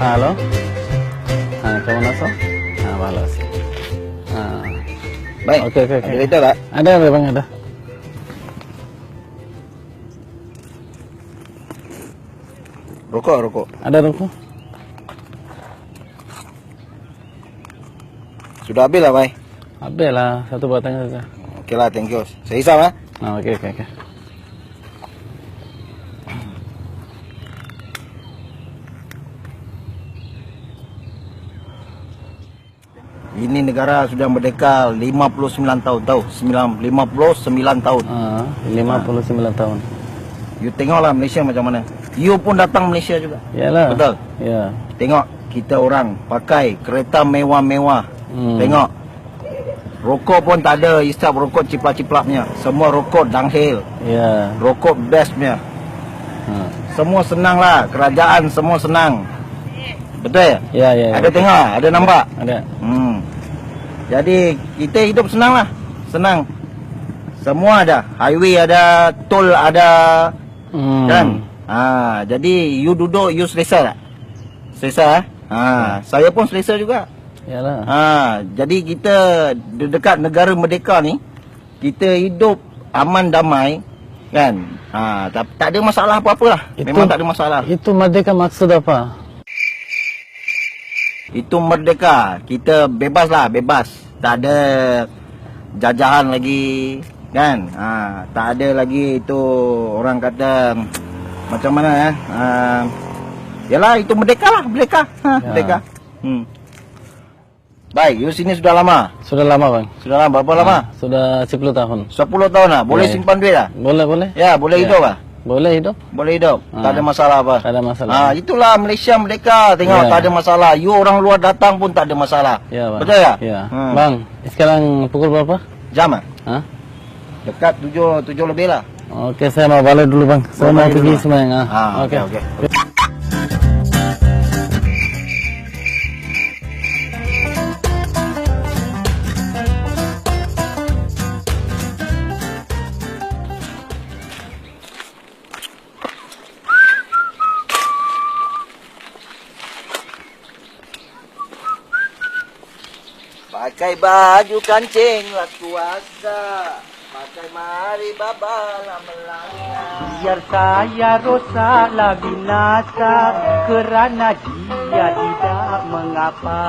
হ্যালো হ্যাঁ কেমন আছো হ্যাঁ ভালো আছি হ্যাঁ Baik. Okey, okey, okey. Ada kereta tak? ada ada bang ada Sudah habis lah, Bai. ada lah satu batang saja Okey lah, thank you. Saya hisap, ha? ah okey okey okey Ini negara sudah merdeka 59 tahun, tahu? 9, 59 tahun. ah 59 tahun You tengoklah Malaysia macam mana. You pun datang Malaysia juga. Yalah. Betul? Ya. Tengok kita orang pakai kereta mewah-mewah. Hmm. Tengok. Rokok pun tak ada hisap rokok ciplak-ciplaknya. Semua rokok downhill. Ya. Rokok bestnya. Ha. Semua senang lah. Kerajaan semua senang. Betul? Ya ya. Ada tengok? Ada nampak? Ada. Hmm. Jadi kita hidup senang lah. Senang. Semua ada. Highway ada, tol ada, Hmm. kan? Ha, jadi you duduk you selesa tak? Selesa eh? Ha, saya pun selesa juga. Yalah. Ha, jadi kita de- dekat negara merdeka ni kita hidup aman damai kan? Ha, tak, tak ada masalah apa-apa lah. Itu- Memang tak ada masalah. Itu merdeka maksud apa? Itu merdeka. Kita bebas lah, bebas. Tak ada jajahan lagi kan? Ha, tak ada lagi itu orang kata macam mana eh? Ha, yalah itu merdeka lah, merdeka. Ha, Ya. merdeka. Hmm. Baik, you sini sudah lama. Sudah lama bang. Sudah lama berapa lama? Ah, Sudah 10 tahun. 10 tahun lah. Boleh Ya. simpan duit lah? Boleh boleh. Ya, boleh Ya. hidup lah. Boleh hidup. Boleh hidup. Ah. Tak ada masalah apa. Tak ada masalah. Ha, itulah Malaysia merdeka. Tengok Ya. tak ada masalah. You orang luar datang pun tak ada masalah. Ya bang. Betul ya? Ya. Hmm. Bang, sekarang pukul berapa? Jam ah? Ha? Dekat tujuh, tujuh lebih lah. Oke, saya mau balik dulu bang. Saya Mau pergi dulu, Bang? semuanya. Ah, Oke. oke, Pakai baju kancing lah kuasa Pakai mari babala melangkah Biar saya rosaklah binasa kerana dia tidak mengapa.